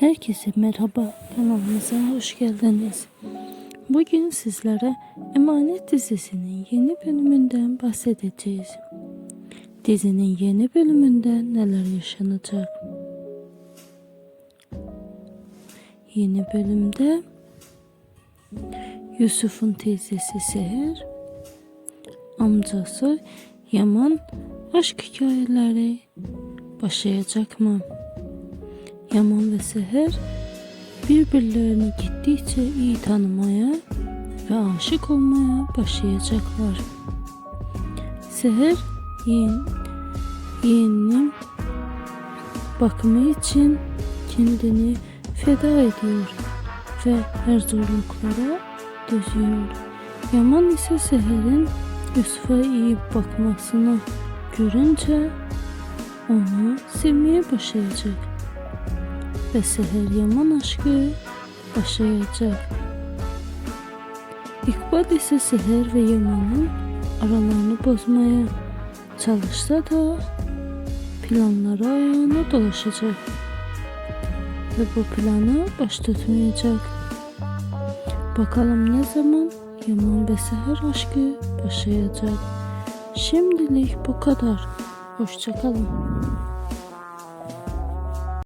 Herkese merhaba, kanalımıza hoş geldiniz. Bugün sizlere Emanet dizisinin yeni bölümünden bahsedeceğiz. Dizinin yeni bölümünde neler yaşanacak? Yeni bölümde Yusuf'un teyzesi Seher, amcası Yaman aşk hikayeleri başlayacak mı? Yaman ve Seher birbirlerini gittikçe iyi tanımaya ve aşık olmaya başlayacaklar. Seher yeğen, yeğeninin bakımı için kendini feda ediyor ve her zorluklara dözüyor. Yaman ise Seher'in Yusuf'a iyi bakmasını görünce onu sevmeye başlayacak ve Seher Yaman aşkı başlayacak. İkbal ise Seher ve Yaman'ın aralarını bozmaya çalışsa da planları ayağına dolaşacak ve bu planı baş. Bakalım ne zaman Yaman ve Seher aşkı başlayacak. Şimdilik bu kadar. Hoşçakalın.